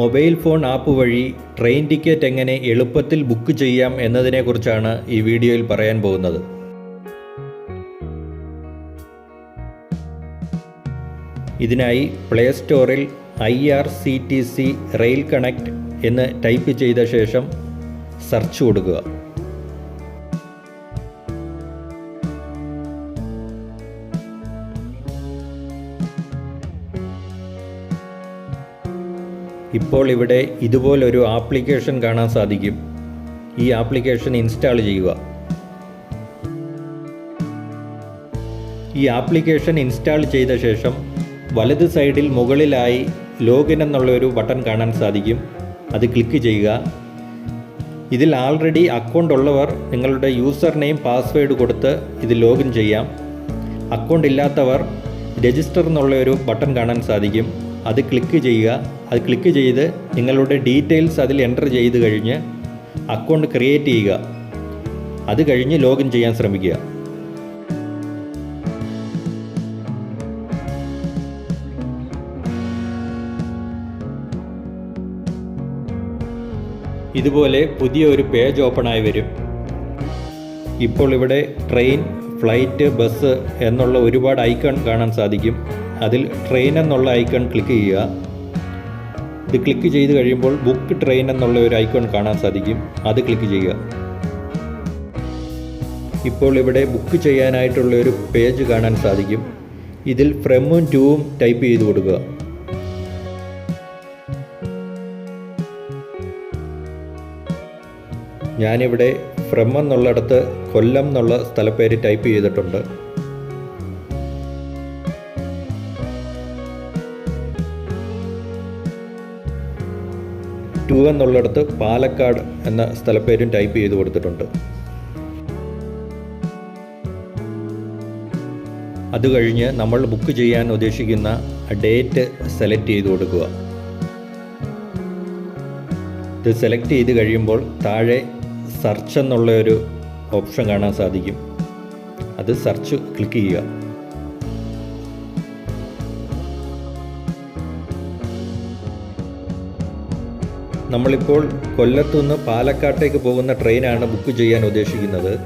Mobile phone app വഴി train ticket എങ്ങനെ എളുപ്പത്തിൽ ബുക്ക് ചെയ്യാം എന്നതിനെക്കുറിച്ചാണ് ഈ വീഡിയോയിൽ പറയാൻ പോകുന്നത്. ഇതിനായി പ്ലേ സ്റ്റോറിൽ I R C T C rail connect എന്ന് ടൈപ്പ് ചെയ്ത ശേഷം സെർച്ച് കൊടുക്കുക. ഇപ്പോൾ ഇവിടെ ഇതുപോലൊരു ആപ്ലിക്കേഷൻ കാണാൻ സാധിക്കും. ഈ ആപ്ലിക്കേഷൻ ഇൻസ്റ്റാൾ ചെയ്യുക. ഈ ആപ്ലിക്കേഷൻ ഇൻസ്റ്റാൾ ചെയ്ത ശേഷം വലത് സൈഡിൽ മുകളിലായി ലോഗിൻ എന്നുള്ള ഒരു ബട്ടൺ കാണാൻ സാധിക്കും. അത് ക്ലിക്ക് ചെയ്യുക. ഇതിൽ ആൾറെഡി അക്കൗണ്ട് ഉള്ളവർ നിങ്ങളുടെ യൂസർ നെയിം പാസ്വേഡ് കൊടുത്ത് ഇത് ലോഗിൻ ചെയ്യാം. അക്കൗണ്ട് ഇല്ലാത്തവർ രജിസ്റ്റർ എന്നുള്ള ഒരു ബട്ടൺ കാണാൻ സാധിക്കും. അത് ക്ലിക്ക് ചെയ്യുക. അത് ക്ലിക്ക് ചെയ്ത് നിങ്ങളുടെ ഡീറ്റെയിൽസ് അതിൽ എന്റർ ചെയ്ത് കഴിഞ്ഞ് അക്കൗണ്ട് ക്രിയേറ്റ് ചെയ്യുക. അത് കഴിഞ്ഞ് ലോഗിൻ ചെയ്യാൻ ശ്രമിക്കുക. ഇതുപോലെ പുതിയ ഒരു പേജ് ആയി വരും. ഇപ്പോൾ ഇവിടെ ട്രെയിൻ ഫ്ലൈറ്റ് ബസ് എന്നുള്ള ഒരുപാട് ഐക്കൺ കാണാൻ സാധിക്കും. അതിൽ ട്രെയിൻ എന്നുള്ള ഐക്കൺ ക്ലിക്ക് ചെയ്യുക. ഇത് ക്ലിക്ക് ചെയ്ത് കഴിയുമ്പോൾ ബുക്ക് ട്രെയിൻ എന്നുള്ള ഒരു ഐക്കൺ കാണാൻ സാധിക്കും. അത് ക്ലിക്ക് ചെയ്യുക. ഇപ്പോൾ ഇവിടെ ബുക്ക് ചെയ്യാനായിട്ടുള്ള ഒരു പേജ് കാണാൻ സാധിക്കും. ഇതിൽ ഫ്രമും ടൂവും ടൈപ്പ് ചെയ്ത് കൊടുക്കുക. ഞാനിവിടെ ഫ്രം എന്നുള്ളിടത്ത് കൊല്ലം എന്നുള്ള സ്ഥലപ്പേര് ടൈപ്പ് ചെയ്തിട്ടുണ്ട്. ടു എന്നുള്ളിടത്ത് പാലക്കാട് എന്ന സ്ഥലപ്പേരും ടൈപ്പ് ചെയ്ത് കൊടുത്തിട്ടുണ്ട്. അത് കഴിഞ്ഞ് നമ്മൾ ബുക്ക് ചെയ്യാൻ ഉദ്ദേശിക്കുന്ന ഡേറ്റ് സെലക്ട് ചെയ്ത് കൊടുക്കുക. ഇത് സെലക്ട് ചെയ്ത് കഴിയുമ്പോൾ താഴെ സെർച്ച് എന്നുള്ള ഒരു ഓപ്ഷൻ കാണാൻ സാധിക്കും. അത് സെർച്ച് ക്ലിക്ക് ചെയ്യുക. നമ്മളിപ്പോൾ കൊല്ലത്തുനിന്ന് പാലക്കാട്ടേക്ക് പോകുന്ന ട്രെയിനാണ് ബുക്ക് ചെയ്യാൻ ഉദ്ദേശിക്കുന്നത്.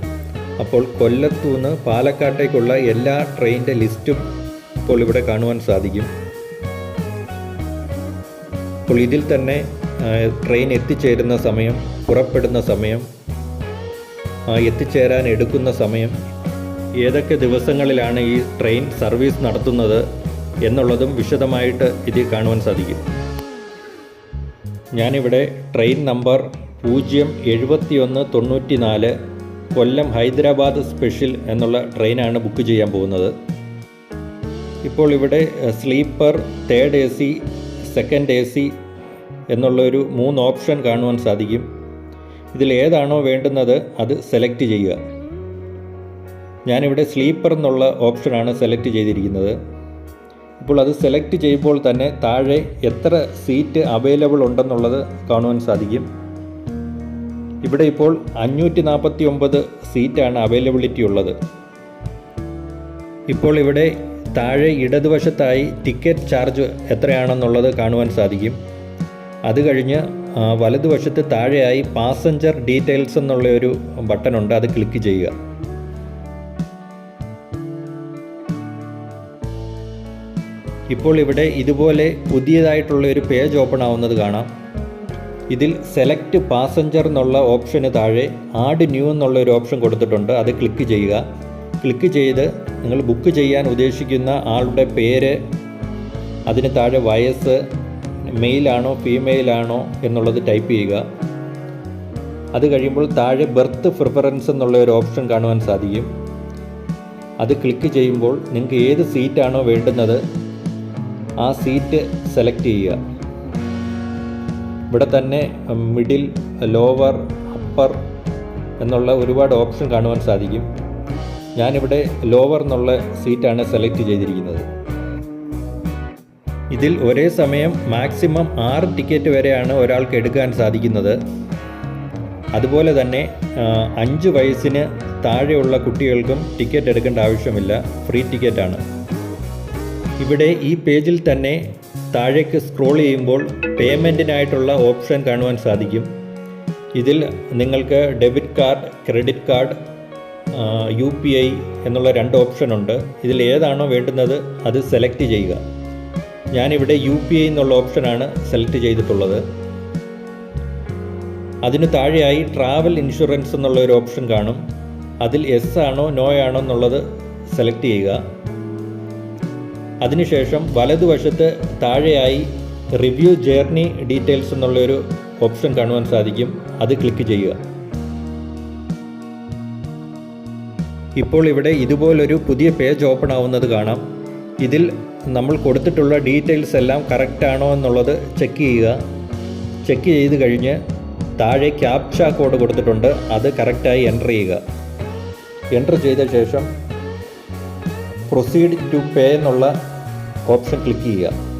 അപ്പോൾ കൊല്ലത്തുനിന്ന് പാലക്കാട്ടേക്കുള്ള എല്ലാ ട്രെയിനിന്റെ ലിസ്റ്റും ഇപ്പോൾ ഇവിടെ കാണുവാൻ സാധിക്കും. അപ്പോൾ ഇതിൽ തന്നെ ട്രെയിൻ എത്തിച്ചേരുന്ന സമയം പുറപ്പെടുന്ന സമയം എത്തിച്ചേരാൻ എടുക്കുന്ന സമയം ഏതൊക്കെ ദിവസങ്ങളിലാണ് ഈ ട്രെയിൻ സർവീസ് നടത്തുന്നത് എന്നുള്ളതും വിശദമായിട്ട് ഇതിൽ കാണുവാൻ സാധിക്കും. ഞാനിവിടെ ട്രെയിൻ നമ്പർ പൂജ്യം എഴുപത്തിയൊന്ന് തൊണ്ണൂറ്റി നാല് കൊല്ലം ഹൈദരാബാദ് സ്പെഷ്യൽ എന്നുള്ള ട്രെയിനാണ് ബുക്ക് ചെയ്യാൻ പോകുന്നത്. ഇപ്പോൾ ഇവിടെ sleeper third A C second A C എന്നുള്ളൊരു മൂന്ന് ഓപ്ഷൻ കാണുവാൻ സാധിക്കും. ഇതിൽ ഏതാണോ വേണ്ടുന്നത് അത് സെലക്ട് ചെയ്യുക. ഞാനിവിടെ സ്ലീപ്പർ എന്നുള്ള ഓപ്ഷനാണ് സെലക്ട് ചെയ്തിരിക്കുന്നത്. ഇപ്പോൾ അത് സെലക്ട് ചെയ്യുമ്പോൾ തന്നെ താഴെ എത്ര സീറ്റ് അവൈലബിൾ ഉണ്ടെന്നുള്ളത് കാണുവാൻ സാധിക്കും. ഇവിടെ ഇപ്പോൾ അഞ്ഞൂറ്റി നാൽപ്പത്തി ഒമ്പത് സീറ്റാണ് അവൈലബിലിറ്റി ഉള്ളത്. ഇപ്പോൾ ഇവിടെ താഴെ ഇടതുവശത്തായി ടിക്കറ്റ് ചാർജ് എത്രയാണെന്നുള്ളത് കാണുവാൻ സാധിക്കും. അത് കഴിഞ്ഞ് വലതുവശത്ത് താഴെയായി പാസഞ്ചർ ഡീറ്റെയിൽസ് എന്നുള്ള ഒരു ബട്ടൺ ഉണ്ട് അത് ക്ലിക്ക് ചെയ്യുക. ഇപ്പോൾ ഇവിടെ ഇതുപോലെ പുതിയതായിട്ടുള്ള ഒരു പേജ് ഓപ്പൺ ആവുന്നത് കാണാം. ഇതിൽ സെലക്ട് പാസഞ്ചർ എന്നുള്ള ഓപ്ഷന് താഴെ ആഡ് ന്യൂ എന്നുള്ള ഒരു ഓപ്ഷൻ കൊടുത്തിട്ടുണ്ട്. അത് ക്ലിക്ക് ചെയ്യുക. ക്ലിക്ക് ചെയ്ത് നിങ്ങൾ ബുക്ക് ചെയ്യാൻ ഉദ്ദേശിക്കുന്ന ആളുടെ പേര് അതിന് താഴെ വയസ്സ് മെയിലാണോ ഫീമെയിലാണോ എന്നുള്ളത് ടൈപ്പ് ചെയ്യുക. അത് കഴിയുമ്പോൾ താഴെ ബർത്ത് പ്രിഫറൻസ് എന്നുള്ള ഒരു ഓപ്ഷൻ കാണുവാൻ സാധിക്കും. അത് ക്ലിക്ക് ചെയ്യുമ്പോൾ നിങ്ങൾക്ക് ഏത് സീറ്റാണോ വേണ്ടുന്നത് ആ സീറ്റ് സെലക്ട് ചെയ്യുക. ഇവിടെ തന്നെ മിഡിൽ ലോവർ അപ്പർ എന്നുള്ള ഒരുപാട് ഓപ്ഷൻ കാണുവാൻ സാധിക്കും. ഞാനിവിടെ ലോവർ എന്നുള്ള സീറ്റാണ് സെലക്ട് ചെയ്തിരിക്കുന്നത്. ഇതിൽ ഒരേ സമയം മാക്സിമം ആറ് ടിക്കറ്റ് വരെയാണ് ഒരാൾക്ക് എടുക്കാൻ സാധിക്കുന്നത്. അതുപോലെ തന്നെ അഞ്ച് വയസ്സിന് താഴെയുള്ള കുട്ടികൾക്കും ടിക്കറ്റ് എടുക്കേണ്ട ആവശ്യമില്ല. ഫ്രീ ടിക്കറ്റാണ്. ഇവിടെ ഈ പേജിൽ തന്നെ താഴേക്ക് സ്ക്രോൾ ചെയ്യുമ്പോൾ പേയ്മെന്റിനായിട്ടുള്ള ഓപ്ഷൻ കാണുവാൻ സാധിക്കും. ഇതിൽ നിങ്ങൾക്ക് debit card credit card U P I എന്നുള്ള രണ്ട് ഓപ്ഷൻ ഉണ്ട്. ഇതിൽ ഏതാണോ വേണ്ടുന്നത് അത് സെലക്ട് ചെയ്യുക. ഞാനിവിടെ യു പി ഐ എന്നുള്ള ഓപ്ഷനാണ് സെലക്ട് ചെയ്തിട്ടുള്ളത്. അതിനു താഴെയായി ട്രാവൽ ഇൻഷുറൻസ് എന്നുള്ള ഒരു ഓപ്ഷൻ കാണും. അതിൽ എസ് ആണോ നോ ആണോ എന്നുള്ളത് സെലക്ട് ചെയ്യുക. അതിനുശേഷം വലതുവശത്ത് താഴെയായി റിവ്യൂ ജേർണി ഡീറ്റെയിൽസ് എന്നുള്ളൊരു ഓപ്ഷൻ കാണുവാൻ സാധിക്കും. അത് ക്ലിക്ക് ചെയ്യുക. ഇപ്പോൾ ഇവിടെ ഇതുപോലൊരു പുതിയ പേജ് ഓപ്പൺ ആവുന്നത് കാണാം. ഇതിൽ നമ്മൾ കൊടുത്തിട്ടുള്ള ഡീറ്റെയിൽസ് എല്ലാം കറക്റ്റാണോ എന്നുള്ളത് ചെക്ക് ചെയ്യുക. ചെക്ക് ചെയ്ത് കഴിഞ്ഞ് താഴെ ക്യാപ്ച കോഡ് കൊടുത്തിട്ടുണ്ട്. അത് കറക്റ്റായി എന്റർ ചെയ്യുക. എന്റർ ചെയ്ത ശേഷം പ്രൊസീഡ് ടു പേ എന്നുള്ള ഓപ്ഷൻ ക്ലിക്ക് ചെയ്യുക.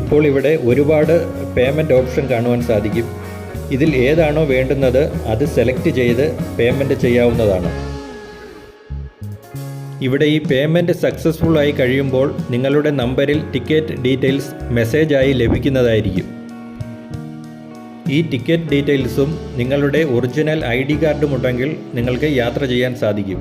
ഇപ്പോൾ ഇവിടെ ഒരുപാട് പേയ്മെന്റ് ഓപ്ഷൻ കാണുവാൻ സാധിക്കും. ഇതിൽ ഏതാണോ വേണ്ടുന്നത് അത് സെലക്ട് ചെയ്ത് പേയ്മെന്റ് ചെയ്യാവുന്നതാണ്. ഇവിടെ ഈ പേയ്മെന്റ് സക്സസ്ഫുൾ ആയി കഴിയുമ്പോൾ നിങ്ങളുടെ നമ്പറിൽ ടിക്കറ്റ് ഡീറ്റെയിൽസ് മെസ്സേജായി ലഭിക്കുന്നതായിരിക്കും. ഈ ടിക്കറ്റ് ഡീറ്റെയിൽസും നിങ്ങളുടെ ഒറിജിനൽ ഐ ഡി കാർഡും ഉണ്ടെങ്കിൽ നിങ്ങൾക്ക് യാത്ര ചെയ്യാൻ സാധിക്കും.